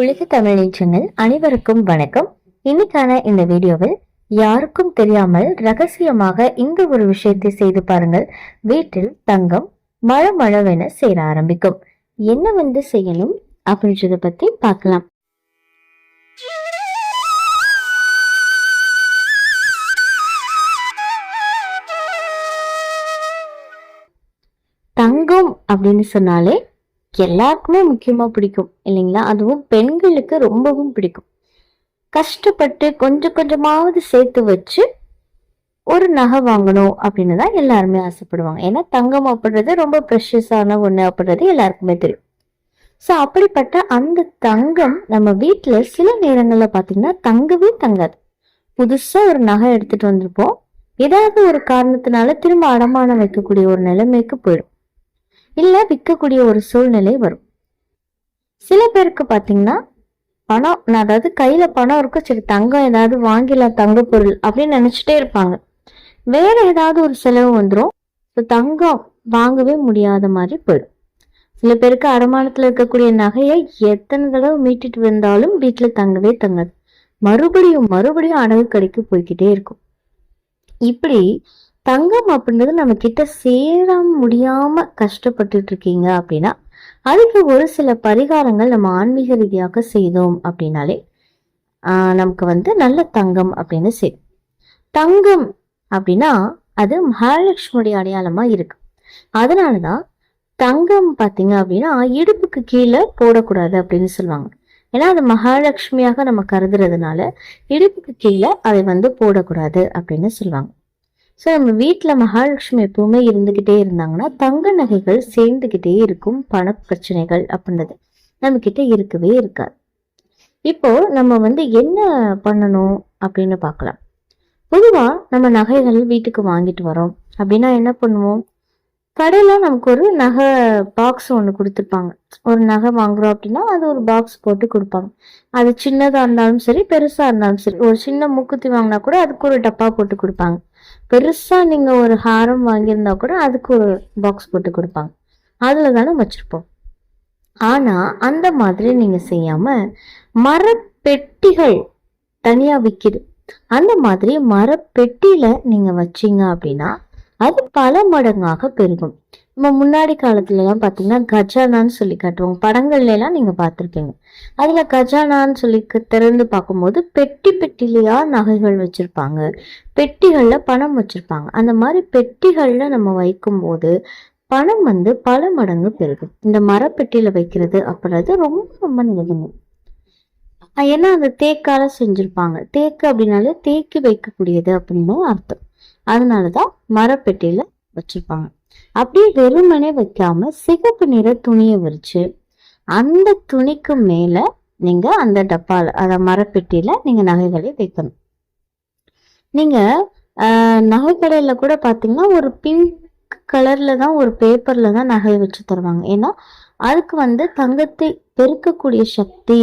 உலக தமிழ் சேனல் அனைவருக்கும் வணக்கம். இன்னைக்கான இந்த வீடியோவில் யாருக்கும் தெரியாமல் ரகசியமாக இந்த ஒரு விஷயத்தை செய்து பாருங்கள். வீட்டில் தங்கம் மழ மழவென சேர ஆரம்பிக்கும். என்ன வந்து செய்யணும் அப்படின்றத பத்தி பார்க்கலாம். தங்கம் அப்படின்னு சொன்னாலே எல்லாருக்குமே முக்கியமாக பிடிக்கும் இல்லைங்களா? அதுவும் பெண்களுக்கு ரொம்பவும் பிடிக்கும். கஷ்டப்பட்டு கொஞ்சம் கொஞ்சமாவது சேர்த்து வச்சு ஒரு நகை வாங்கணும் அப்படின்னு தான் எல்லாருமே ஆசைப்படுவாங்க. ஏன்னா தங்கம் அப்படின்றது ரொம்ப ப்ரெஷஸான ஒன்று அப்படின்றது எல்லாருக்குமே தெரியும். ஸோ அப்படிப்பட்ட அந்த தங்கம் நம்ம வீட்டில் சில நேரங்களில் பார்த்தீங்கன்னா தங்கவே தங்காது. புதுசாக ஒரு நகை எடுத்துகிட்டு வந்திருப்போம். ஏதாவது ஒரு காரணத்தினால திரும்ப அடமானம் வைக்கக்கூடிய ஒரு நிலைமைக்கு போயிடும். இல்லை விற்கக்கூடிய ஒரு சூழ்நிலை வரும். சில பேருக்கு பார்த்தீங்கன்னா பணம் நான் அதாவது கையில பணம் இருக்கும் சரி தங்கம் ஏதாவது வாங்கிடலாம் தங்க பொருள் அப்படின்னு நினைச்சிட்டே இருப்பாங்க. வேற ஏதாவது ஒரு செலவு வந்துடும் ஸோ தங்கம் வாங்கவே முடியாத மாதிரி போயிடும். சில பேருக்கு அடமானத்தில் இருக்கக்கூடிய நகையை எத்தனை தடவை மீட்டுட்டு வந்தாலும் வீட்டுல தங்கவே தங்காது. மறுபடியும் மறுபடியும் அடகு கடைக்கு போய்க்கிட்டே இருக்கும். இப்படி தங்கம் அப்படின்றது நம்ம கிட்ட சேர முடியாம கஷ்டப்பட்டுட்டு இருக்கீங்க அப்படின்னா அதுக்கு ஒரு சில பரிகாரங்கள் நம்ம ஆன்மீக ரீதியாக செய்தோம் அப்படின்னாலே நமக்கு வந்து நல்ல தங்கம் அப்படின்னு சரி தங்கம் அப்படின்னா அது மகாலட்சுமியுடைய அடையாளமா இருக்கு. அதனாலதான் தங்கம் பார்த்தீங்க அப்படின்னா இடுப்புக்கு கீழே போடக்கூடாது அப்படின்னு சொல்லுவாங்க. ஏன்னா அது மகாலட்சுமியாக நம்ம கருதுறதுனால இடுப்புக்கு கீழே அதை வந்து போடக்கூடாது அப்படின்னு சொல்லுவாங்க. ஸோ நம்ம வீட்டில் மகாலட்சுமி எப்பவுமே இருந்துக்கிட்டே இருந்தாங்கன்னா தங்க நகைகள் சேர்ந்துக்கிட்டே இருக்கும் பண பிரச்சனைகள் அப்படின்றது. நம்மக்கிட்ட இருக்கவே இருக்காது. இப்போ நம்ம வந்து என்ன பண்ணணும் அப்படின்னு பார்க்கலாம். பொதுவாக நம்ம நகைகள் வீட்டுக்கு வாங்கிட்டு வரோம். அப்படின்னா என்ன பண்ணுவோம்? கடையில் நமக்கு ஒரு நகை பாக்ஸ் ஒன்று கொடுத்துருப்பாங்க. ஒரு நகை வாங்குறோம் அப்படின்னா அது ஒரு பாக்ஸ் போட்டு கொடுப்பாங்க. அது சின்னதாக இருந்தாலும் சரி பெருசாக இருந்தாலும் சரி. ஒரு சின்ன மூக்குத்தி வாங்கினா கூட அதுக்கு ஒரு டப்பா போட்டு கொடுப்பாங்க. பெருசா நீங்க ஒரு ஹாரம் வாங்கியிருந்தா கூட அதுக்கு ஒரு பாக்ஸ் போட்டு கொடுப்பாங்க. அதில் தானே வச்சிருப்போம். ஆனா அந்த மாதிரி நீங்க செய்யாம மரப்பெட்டிகள் தனியா விக்குது. அந்த மாதிரி மரப்பெட்டியில நீங்க வச்சீங்க அப்படின்னா அது பல மடங்காக பெருகும். நம்ம முன்னாடி காலத்துலலாம் பார்த்தீங்கன்னா கஜானான்னு சொல்லி காட்டுவாங்க. படங்கள்லாம் நீங்கள் பார்த்துருப்பீங்க அதில் கஜானான்னு சொல்லி க- திறந்து பார்க்கும்போது பெட்டி பெட்டிலையா நகைகள் வச்சுருப்பாங்க. பெட்டிகளில் பணம் வச்சுருப்பாங்க. அந்த மாதிரி பெட்டிகளில் நம்ம வைக்கும்போது பணம் வந்து பல மடங்கு பெருகும். இந்த மரப்பெட்டியில் வைக்கிறது அப்படின்றது ரொம்ப ரொம்ப நல்லதுங்க. ஏன்னா அந்த தேக்கால செஞ்சுருப்பாங்க. தேக்கு அப்படின்னாலே தேக்கி வைக்கக்கூடியது அப்படின்னு அர்த்தம். அதனால தான் மரப்பெட்டியில் வச்சிருப்பாங்க. அப்படியே வெறுமனே வைக்காம சிகப்பு நிற துணியை விரிச்சு அந்த துணிக்கு மேல நீங்க அந்த டப்பால அத மரப்பெட்டியில நீங்க நகைகளை வைக்கணும். நீங்க நகைக்கடையில கூட பாத்தீங்கன்னா ஒரு பிங்க் கலர்ல தான் ஒரு பேப்பர்ல தான் நகை வச்சு தருவாங்க. ஏன்னா அதுக்கு வந்து தங்கத்தை பெருக்கக்கூடிய சக்தி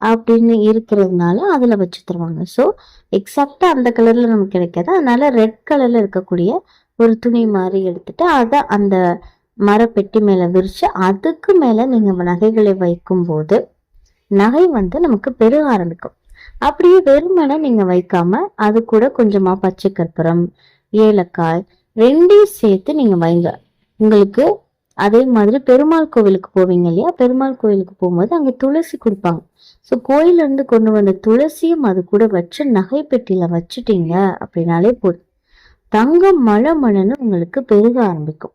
அப்படின்னு இருக்கிறதுனால அதுல வச்சு தருவாங்க. ஸோ எக்ஸாக்டாக அந்த கலர்ல நமக்கு கிடைக்காது. அதனால ரெட் கலர்ல இருக்கக்கூடிய ஒரு துணி மாதிரி எடுத்துட்டு அதை அந்த மரப்பெட்டி மேல விரிச்சு அதுக்கு மேல நீங்க நகைகளை வைக்கும்போது நகை வந்து நமக்கு பெருக ஆரம்பிக்கும். அப்படியே வெறுமனை நீங்க வைக்காம அது கூட கொஞ்சமாக பச்சை கற்பூரம் ஏலக்காய் ரெண்டையும் சேர்த்து நீங்கள் வைங்க. உங்களுக்கு அதே மாதிரி பெருமாள் கோவிலுக்கு போவீங்க இல்லையா? பெருமாள் கோவிலுக்கு போகும்போது அங்கே துளசி கொடுப்பாங்க. ஸோ கோயில்ல இருந்து கொண்டு வந்த துளசியும் அது கூட வச்சு நகை வச்சுட்டீங்க அப்படின்னாலே போதும். தங்கம் மழை மழைன்னு உங்களுக்கு பெருக ஆரம்பிக்கும்.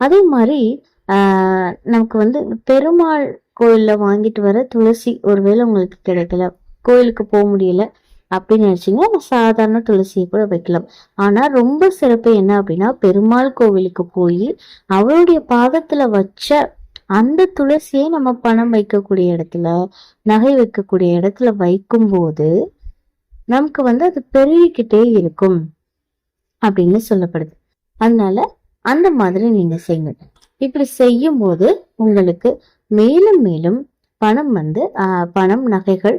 அதே மாதிரி ஆஹ் நமக்கு வந்து பெருமாள் கோயில்ல வாங்கிட்டு வர துளசி ஒருவேளை உங்களுக்கு கிடைக்கல கோயிலுக்கு போக முடியல அப்படின்னு நினைச்சீங்கன்னா சாதாரண துளசியை கூட வைக்கலாம். ஆனா ரொம்ப சிறப்பு என்ன அப்படின்னா பெருமாள் கோவிலுக்கு போய் அவருடைய பாதத்துல வச்ச அந்த துளசியை நம்ம பணம் வைக்கக்கூடிய இடத்துல நகை வைக்கக்கூடிய இடத்துல வைக்கும்போது நமக்கு வந்து அது பெருகிக்கிட்டே இருக்கும் அப்படின்னு சொல்லப்படுது. அதனால அந்த மாதிரி நீங்க செய்யுங்க. இப்படி செய்யும் போது உங்களுக்கு மேலும் மேலும் பணம் வந்து ஆஹ், பணம் நகைகள்